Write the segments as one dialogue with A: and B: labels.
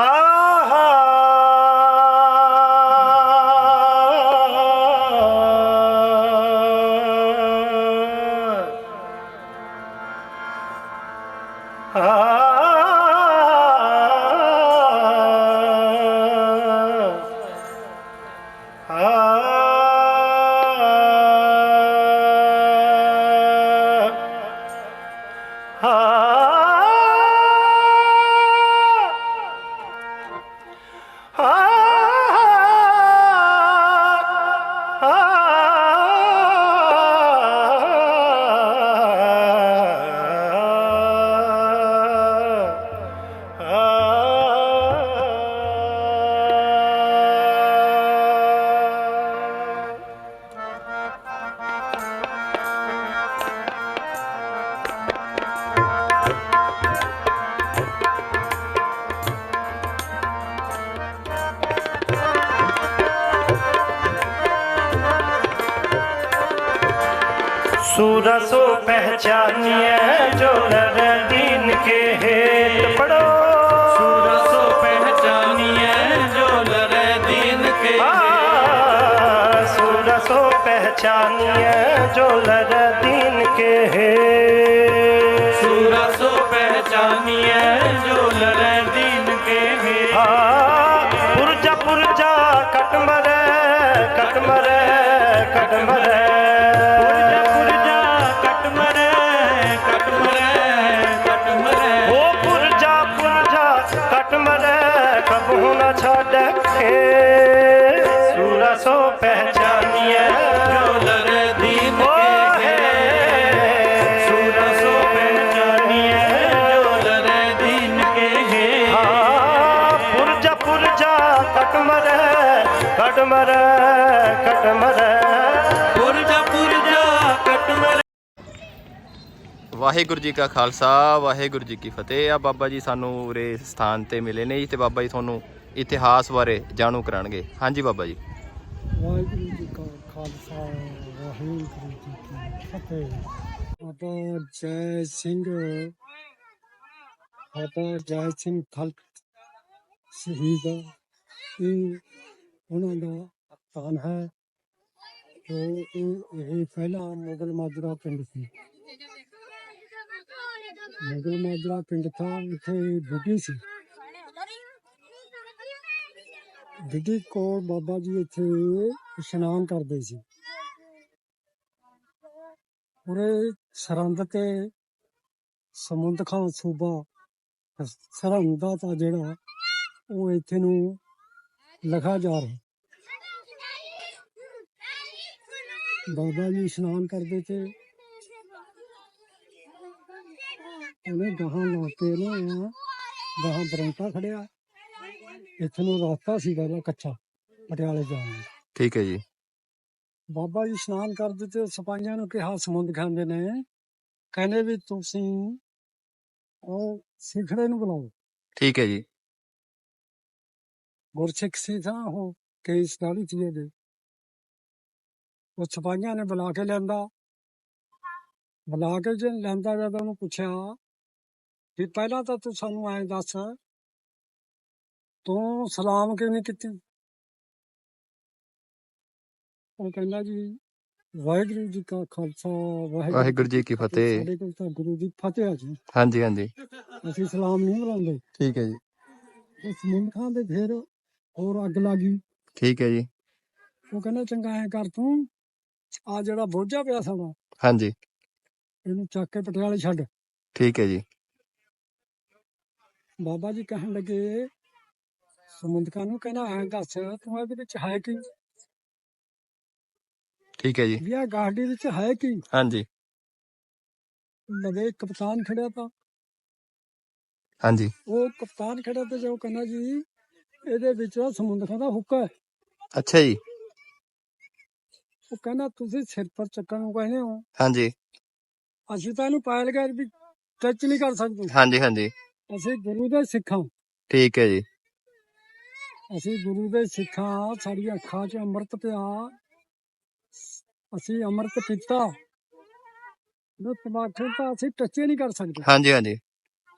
A: Ah, ah, ah. सूरसो पहचानिए जो नर दीन के हेत पढ़ो
B: सूरसो पहचानिए जो लरे दीन के
A: आ, सूरसो पहचानिए जो नर दीन के हेत
B: सूरसो पहचानिए
A: ਖਟ
B: ਮਰੈ ਪੁਰਜਾ ਪੁਰਜਾ ਖਟ
C: ਵਾਹਿਗੁਰੂ ਜੀ ਕਾ ਖਾਲਸਾ ਵਾਹਿਗੁਰੂ ਜੀ ਕੀ ਫਤਿਹ। ਆ ਬਾਬਾ ਜੀ ਸਾਨੂੰ ਉਰੇ ਸਥਾਨ ਤੇ ਮਿਲੇ ਨੇ ਤੇ ਬਾਬਾ ਜੀ ਤੁਹਾਨੂੰ ਇਤਿਹਾਸ ਬਾਰੇ ਜਾਣੂ ਕਰਾਣਗੇ। ਹਾਂਜੀ ਬਾਬਾ ਜੀ।
D: ਵਾਹਿਗੁਰੂ ਜੀ ਕਾ ਖਾਲਸਾ ਵਾਹਿਗੁਰੂ ਜੀ ਕੀ ਫਤਿਹ। ਆਪਾ ਜੈ ਸਿੰਘ ਆਪਾ ਜੈ ਸਿੰਘ ਖਲਕ ਸ਼ਹੀਦ ਇਹ ਉਹਨਾਂ ਦਾ ਸਥਾਨ ਹੈ, ਜੋ ਇਹ ਇਹ ਪਹਿਲਾ ਮੁਗਲ ਮਾਜਰਾ ਪਿੰਡ ਸੀ। ਮੁਗਲ ਮਾਜਰਾ ਪਿੰਡ ਥਾ ਇੱਥੇ ਬੁੱਢੀ ਸੀ। ਬਿੱਡੀ ਕੋਲ ਬਾਬਾ ਜੀ ਇੱਥੇ ਇਸ਼ਨਾਨ ਕਰਦੇ ਸੀ। ਉਰੇ ਸਰਹੰਦ ਤੇ ਸਮੁੰਦ ਖਾਂ ਸੂਬਾ, ਸਰਹੰਦ ਦਾ ਜਿਹੜਾ ਉਹ ਇੱਥੇ ਨੂੰ ਲਿਖਾ ਜਾ ਰਿਹਾ ਬਾਬਾ ਜੀ ਇਸ਼ਨਾਨ ਕਰਦੇ ਤੇ ਉਹਨੇ ਗਾਹਾਂ ਲਾ ਕੇ ਨਾ ਗਾਹਾਂ ਬਰੰਟਾ ਖੜਿਆ। ਇੱਥੇ ਨੂੰ ਰਸਤਾ ਸੀ ਪਹਿਲਾਂ ਕੱਚਾ ਪਟਿਆਲੇ ਜਾਣ ਨੂੰ
C: ਠੀਕ ਹੈ ਜੀ।
D: ਬਾਬਾ ਜੀ ਇਸ਼ਨਾਨ ਕਰਦੇ ਤੇ ਸਿਪਾਹੀਆਂ ਨੂੰ ਕਿਹਾ ਸਮੁੰਦ ਖਾਂਦੇ ਨੇ। ਕਹਿੰਦੇ ਵੀ ਤੁਸੀਂ ਉਹ ਸਿਖੜੇ ਨੂੰ ਬੁਲਾਓ।
C: ਠੀਕ ਹੈ ਜੀ।
D: ਗੁਰਸਿੱਖ ਸੀ ਤਾਂ ਉਹ ਕੇਸ ਦਾੜੀ ਸੀ ਇਹਦੇ ਉਹ ਸਿਪਾਹੀਆਂ ਨੇ ਬੁਲਾ ਕੇ ਲਿਆਂਦਾ। ਬੁਲਾ ਕੇ ਜੇ ਲਿਆਂਦਾ ਜਦ ਉਹਨੂੰ ਪੁੱਛਿਆ ਵੀ ਪਹਿਲਾਂ ਤਾਂ ਤੂੰ ਸਾਨੂੰ ਐਂ ਦੱਸ ਤੂੰ ਸਲਾਮ ਕਿਉਂ ਨਹੀਂ ਕੀਤੀ? ਉਹ ਕਹਿੰਦਾ ਜੀ ਵਾਹਿਗੁਰੂ ਜੀ ਕਾ ਖਾਲਸਾ
C: ਵਾਹਿਗੁਰੂ ਜੀ ਕੀ ਫਤਿਹ।
D: ਸਾਡੇ ਕੋਲ ਤਾਂ ਗੁਰੂ ਦੀ ਫਤਿਹ ਆ ਜੀ।
C: ਹਾਂਜੀ ਹਾਂਜੀ।
D: ਅਸੀਂ ਸਲਾਮ ਨਹੀਂ ਬੁਲਾਉਂਦੇ।
C: ਠੀਕ ਹੈ ਜੀ।
D: ਉਸ ਮੁੰਡ ਖਾਂ ਦੇ ਫਿਰ ਹੋਰ ਅੱਗ ਲੱਗੀ
C: ਠੀਕ ਹੈ ਜੀ
D: ਉਹ ਕਹਿੰਦਾ ਚੰਗਾ ਐ ਕਰ ਤੂੰ ਆ ਜਿਹੜਾ ਬੋਝਾ ਪਿਆ ਸਾਡਾ
C: ਹਾਂਜੀ
D: ਇਹਨੂੰ ਚੱਕ ਕੇ ਪਟਿਆਲੇ ਛੱਡ
C: ਠੀਕ ਹੈ ਜੀ
D: ਬਾਬਾ ਜੀ ਕਹਿਣ ਲੱਗੇ ਸਮੁੰਦਕਾਂ ਨੂੰ ਕਹਿੰਦਾ ਐ ਦੱਸ ਤੂੰ ਇਹਦੇ ਵਿੱਚ ਹੈ ਕੀ
C: ਠੀਕ ਹੈ ਜੀ
D: ਵੀ ਆ ਗਾਡੀ ਵਿੱਚ ਹੈ ਕੀ
C: ਹਾਂਜੀ
D: ਲਵੇ ਕਪਤਾਨ ਖੜਿਆ ਤਾਂ
C: ਹਾਂਜੀ
D: ਉਹ ਕਪਤਾਨ ਖੜਿਆ ਤੇ ਜੋ ਕਹਿੰਦਾ ਜੀ ਇਹਦੇ ਵਿੱਚ ਸਮੁੰਦਕਾਂ ਦਾ ਹੁੱਕਾ ਹੈ।
C: ਅੱਛਾ ਜੀ।
D: ਉਹ ਕਹਿੰਦਾ ਤੁਸੀਂ ਸਿਰ ਪਰ ਚੱਕਣ ਨੂੰ ਕਹਿੰਦੇ ਹੋ।
C: ਹਾਂਜੀ।
D: ਅਸੀਂ ਤਾਂ ਇਹਨੂੰ ਪਾਇਲ ਗਏ ਵੀ ਟੱਚ ਨਹੀਂ ਕਰ ਸਕਦੇ।
C: ਹਾਂਜੀ ਹਾਂਜੀ।
D: ਅਸੀਂ ਗੁਰੂ ਦੇ ਸਿੱਖਾਂ
C: ਠੀਕ ਹੈ ਜੀ।
D: ਅਸੀਂ ਗੁਰੂ ਦੇ ਸਿੱਖਾਂ ਸਾਡੀਆਂ ਅੱਖਾਂ 'ਚ ਅੰਮ੍ਰਿਤ ਪਿਆ। ਅਸੀਂ ਅੰਮ੍ਰਿਤ ਪੀਤਾ। ਉਹ ਤਮਾਕੂ ਤਾਂ ਅਸੀਂ ਟੱਚੇ ਨਹੀਂ ਕਰ ਸਕਦੇ।
C: ਹਾਂਜੀ ਹਾਂਜੀ।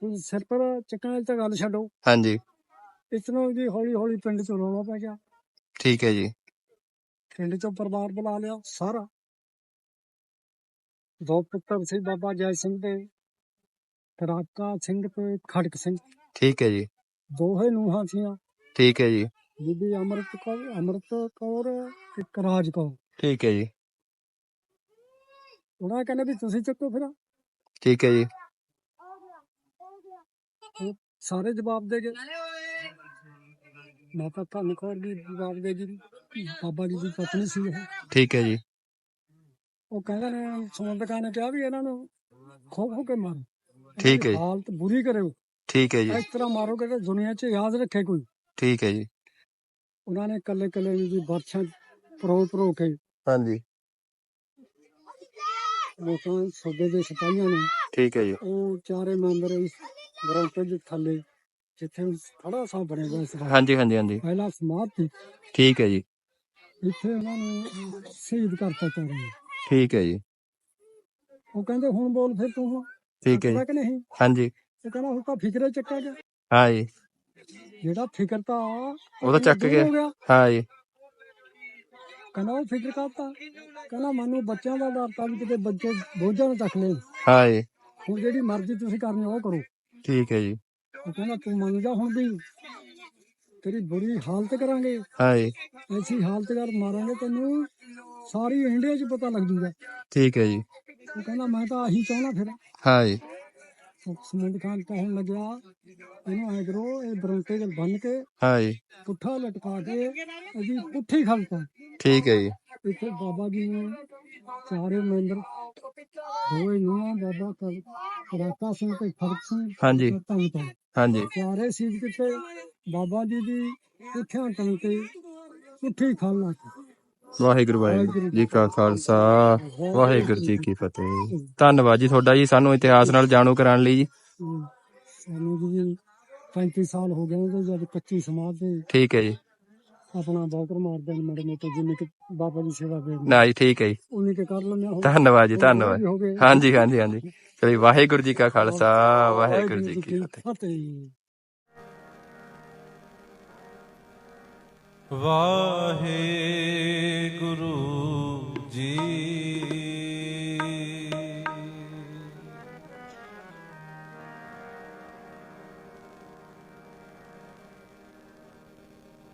D: ਤੁਸੀਂ ਸਿਰ ਪਰ ਚੱਕਣ ਵਾਲੀ ਤਾਂ ਗੱਲ ਛੱਡੋ।
C: ਹਾਂਜੀ।
D: ਇਤਨੋਂ ਜੀ ਹੌਲੀ ਹੌਲੀ ਪਿੰਡ ਚ ਰੌਲਾ ਪੈ ਗਿਆ।
C: ਠੀਕ ਹੈ ਜੀ।
D: ਪਿੰਡ ਚੋਂ ਪਰਿਵਾਰ ਬੁਲਾ ਲਿਆ ਸਾਰਾ। ਦੋ ਪੁੱਤਰ ਸੀ ਬਾਬਾ ਜੈ ਸਿੰਘ ਦੇ ਰਾਕਾ ਸਿੰਘ ਤੇ ਖੜਕ ਸਿੰਘ।
C: ਠੀਕ ਹੈ ਜੀ।
D: ਦੋਹੇ ਨੂੰਹਾਂ ਸੀਆਂ।
C: ਠੀਕ ਹੈ ਜੀ।
D: ਬੀਬੀ ਅਮਰਤ ਕੌਰ ਅਮਰਤ ਕੌਰ ਤੇ ਇੱਕ ਰਾਜ ਕੌਰ।
C: ਠੀਕ ਹੈ ਜੀ।
D: ਉਹਨਾਂ ਕਹਿੰਦੇ ਵੀ ਤੁਸੀਂ ਚੱਕੋ ਫਿਰ।
C: ਠੀਕ ਹੈ ਜੀ।
D: ਸਾਰੇ ਜਵਾਬ ਦੇ ਗਏ। ਮਾਤਾ ਧੰਨ ਕੌਰ ਵੀ ਜਵਾਬ ਦੇ ਗਈ ਬਾਬਾ ਜੀ ਦੀ ਪਤਨੀ ਸੀ ਉਹ
C: ਠੀਕ ਹੈ ਜੀ
D: ਉਹ ਕਹਿੰਦੇ ਨੇ ਸੁਣਦਕਾਂ ਨੇ ਕਿਹਾ ਵੀ ਇਹਨਾਂ ਨੂੰ ਖੋ ਖੋ ਕੇ ਮਾਰੋ
C: ਠੀਕ ਹੈ ਜੀ।
D: ਹਾਲਤ ਬੁਰੀ ਕਰਿਓ
C: ਠੀਕ ਹੈ ਜੀ
D: ਇਸ ਤਰ੍ਹਾਂ ਮਾਰੋਗੇ ਤਾਂ ਦੁਨੀਆ 'ਚ ਯਾਦ ਰੱਖੇ ਕੋਈ
C: ਠੀਕ ਹੈ ਜੀ
D: ਉਹਨਾਂ ਨੇ ਕੱਲੇ ਕੱਲੇ ਦੀ ਬਾਦਸ਼ਾਹ ਪਰੋ ਪਰੋ ਕੇ
C: ਹਾਂਜੀ
D: ਉਹ ਤਾਂ ਸੋਡੇ ਦੇ ਸਿਪਾਹੀਆਂ ਨੇ
C: ਠੀਕ ਹੈ ਜੀ
D: ਉਹ ਚਾਰੇ ਮੈਂਬਰ ਇਸ ਗਰੰਟ ਦੇ ਥੱਲੇ ਜਿੱਥੇ ਖੜਾ ਸਾਹ ਬਣਿਆ ਹੋਇਆ ਸੀ
C: ਹਾਂਜੀ ਹਾਂਜੀ ਹਾਂਜੀ।
D: ਪਹਿਲਾ ਸਮਾਧ ਸੀ।
C: ਠੀਕ ਹੈ ਜੀ।
D: ਇੱਥੇ ਉਹਨਾਂ ਨੂੰ ਸ਼ਹੀਦ ਕਰਤਾ ਚਾਰੇ
C: ਠੀਕ ਹੈ ਜੀ।
D: ਉਹ ਕਹਿੰਦੇ ਹੁਣ ਬੋਲ ਫਿਰ ਤੂੰ ਹੁਣ।
C: ਠੀਕ ਹੈ ਜੀ।
D: ਕਿ ਨਹੀਂ?
C: ਹਾਂਜੀ।
D: ਉਹ ਕਹਿੰਦਾ ਤਾਂ ਫਿਕਰੇ ਚੱਕਿਆ ਗਿਆ।
C: ਹਾਂ ਜੀ।
D: ਜਿਹੜਾ ਫਿਕਰ ਤਾਂ
C: ਉਹ ਤਾਂ ਚੱਕ
D: ਦੂਰ
C: ਗਿਆ।
D: ਹੋ ਗਿਆ।
C: ਹਾਂ ਜੀ।
D: ਕਹਿੰਦਾ ਉਹ ਫਿਕਰ ਕਰਤਾ। ਕਹਿੰਦਾ ਮੈਨੂੰ ਬੱਚਿਆਂ ਦਾ ਡਰ ਤਾਂ ਵੀ ਕਿਤੇ ਬੱਚੇ ਬੋਝਾਂ ਨੂੰ ਚੱਕ ਲੈਣ
C: ਹਾਂ ਜੀ।
D: ਹੁਣ ਜਿਹੜੀ ਮਰਜ਼ੀ ਤੁਸੀਂ ਕਰਨੀ ਉਹ ਕਰੋ।
C: ਠੀਕ ਹੈ ਜੀ।
D: ਉਹ ਕਹਿੰਦਾ ਤੂੰ ਮੰਨ ਜਾ ਹੁਣ ਵੀ। ਤੇਰੀ ਬੁਰੀ ਹਾਲਤ ਕਰਾਂਗੇ।
C: ਹਾਂ ਜੀ
D: ਐਸੀ ਹਾਲਤ ਕਰ ਮਾਰਾਂਗੇ ਤੈਨੂੰ। ਸਾਰੀ ਇੰਡੀਆ 'ਚ ਪਤਾ ਲੱਗ ਜੂਗਾ।
C: ਠੀਕ ਹੈ ਜੀ।
D: ਉਹ ਕਹਿੰਦਾ ਮੈਂ ਤਾਂ ਆਹੀ ਚਾਹੁੰਦਾ ਫਿਰ।
C: ਹਾਂ ਜੀ
D: ਸਮੁੰਦ ਖਾਨ ਕਹਿਣ ਲੱਗਿਆ ਇਹਨੂੰ ਐ ਕਰੋ ਇਹ ਬਰੰਟੇ ਦੇ ਬੰਨ ਕੇ
C: ਹਾਂ ਜੀ
D: ਪੁੱਠਾ ਲਟਕਾ ਕੇ ਇਹਦੀ ਪੁੱਠੀ ਖਲਤਾ
C: ਠੀਕ ਹੈ ਜੀ।
D: ਇੱਥੇ ਬਾਬਾ ਜੀ ਨੇ ਚਾਰੇ ਮੈਂਬਰ ਦੋਏ ਨੂੰ ਬਾਬਾ ਕਰ ਰਾਤਾ ਸਿੰਘ ਫ਼ਰਕ ਸਿੰਘ
C: ਹਾਂਜੀ।
D: ਧੰਨ ਤੋਂ
C: ਹਾਂਜੀ।
D: ਚਾਰੇ ਸੀਟ ਕਿਤੇ ਬਾਬਾ ਜੀ ਦੀ ਪੁੱਠਿਆਂ ਟੰਗ ਤੇ ਪੁੱਠੀ ਖਲ ਲਾ ਕੇ
C: ਵਾਹਿਗੁਰੂ ਵਾਹਿਗੁਰੂ ਜੀ ਕਾ ਖਾਲਸਾ। ਵਾਹਿਗੁਰੂ ਜੀ ਕੀ ਫਤਿਹ। ਧੰਨਵਾਦ ਜੀ ਤੁਹਾਡਾ ਜੀ ਸਾਨੂੰ ਇਤਿਹਾਸ ਨਾਲ ਜਾਣੂ ਕਰਾਉਣ ਲਈ ਜੀ।
D: ਹਮ, ਸਾਨੂੰ ਜੀ 35 ਸਾਲ ਹੋ ਗਏ ਨੇ ਜਦ ਕੱਚੀ ਸਮਾਧ ਦੇ
C: ਠੀਕ ਹੈ ਜੀ।
D: ਆਪਣਾ ਬੌਕਰ ਮਾਰਦੇ ਨੇ ਮਾੜੇ ਮੋਟੇ ਜਿੰਨੇ ਕਿ ਬਾਬਾ ਜੀ ਸੇਵਾ ਦੇ
C: ਨਾ ਜੀ ਠੀਕ ਹੈ ਜੀ।
D: ਉਨੀ ਕੇ ਕਰ ਲੈਂਦੇ
C: ਧੰਨਵਾਦ ਜੀ ਧੰਨਵਾਦ। ਹਾਂਜੀ ਹਾਂਜੀ ਹਾਂਜੀ। ਚਲੋ ਜੀ, ਵਾਹਿਗੁਰੂ ਜੀ ਕਾ ਖਾਲਸਾ ਵਾਹਿਗੁਰੂ ਜੀ ਕੀ ਫਤਿਹ।
D: ਫਤਿਹ।
B: ਵਾਹਿਗੁਰੂ ਜੀ।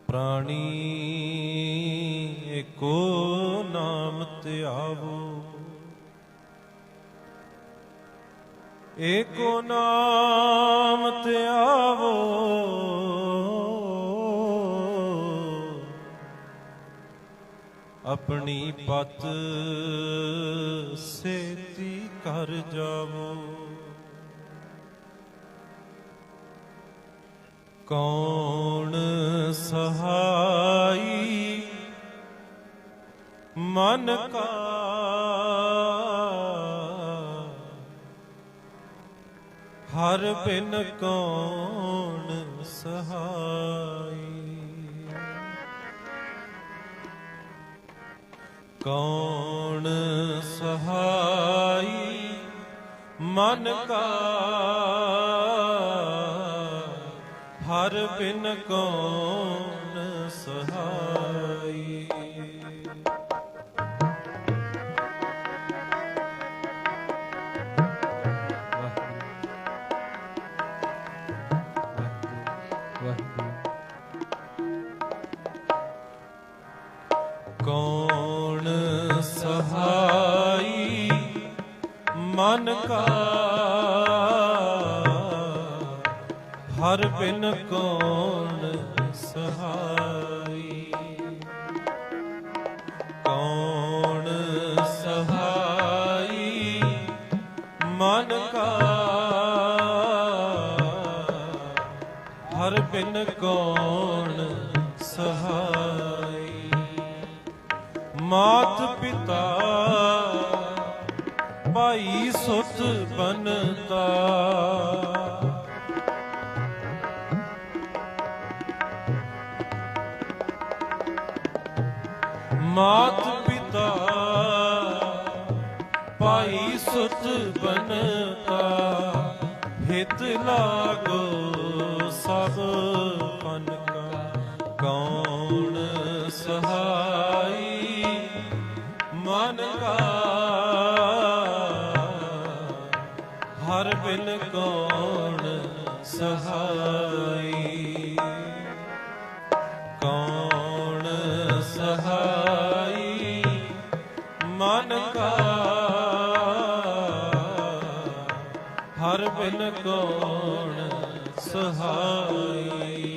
B: ਪ੍ਰਾਣੀ ਏਕੋ ਨਾਮ ਧਿਆਵੋ ਏਕੋ ਨਾਮ ਧਿਆਵੋ। ਆਪਣੀ ਪਤ ਸੇਤੀ ਕਰ ਜਾਵੋ। ਕੌਣ ਸਹਾਈ ਮਨ ਕਾ ਹਰ ਬਿਨ ਕੌਣ ਸਹਾਈ? ਕੌਣ ਸਹਾਈ? ਮਨ ਕਾ ਹਰ ਬਿਨ ਕੌਣ ਸਹਾਈ? ਕੌਣ ਸਹਾਈ ਮਨ ਕਾ? ਹਰ ਬਿਨ ਕੌਣ ਸਹਾਈ? ਬਿਨ ਕੌਣ ਸਹਾਈ? ਮਾਤ ਪਿਤਾ ਭਾਈ ਸੁਤ ਬਨਤਾ। ਮਾਤ ਪਿਤਾ ਭਾਈ ਸੁਤ ਬਨਤਾ, ਹਿਤ ਲਾਗੋ ਸਭ ਕਾ ਕੌਣ ਸਹਾਈ? ਮਨ ਕਾ ਹਰ ਬਿਨ ਕੌਣ ਸਹਾਈ? ਕੌਣ ਸਹਾਈ? ਮਨ ਹਰ ਬਿਨ ਕੌਣ ਸਹਾਈ।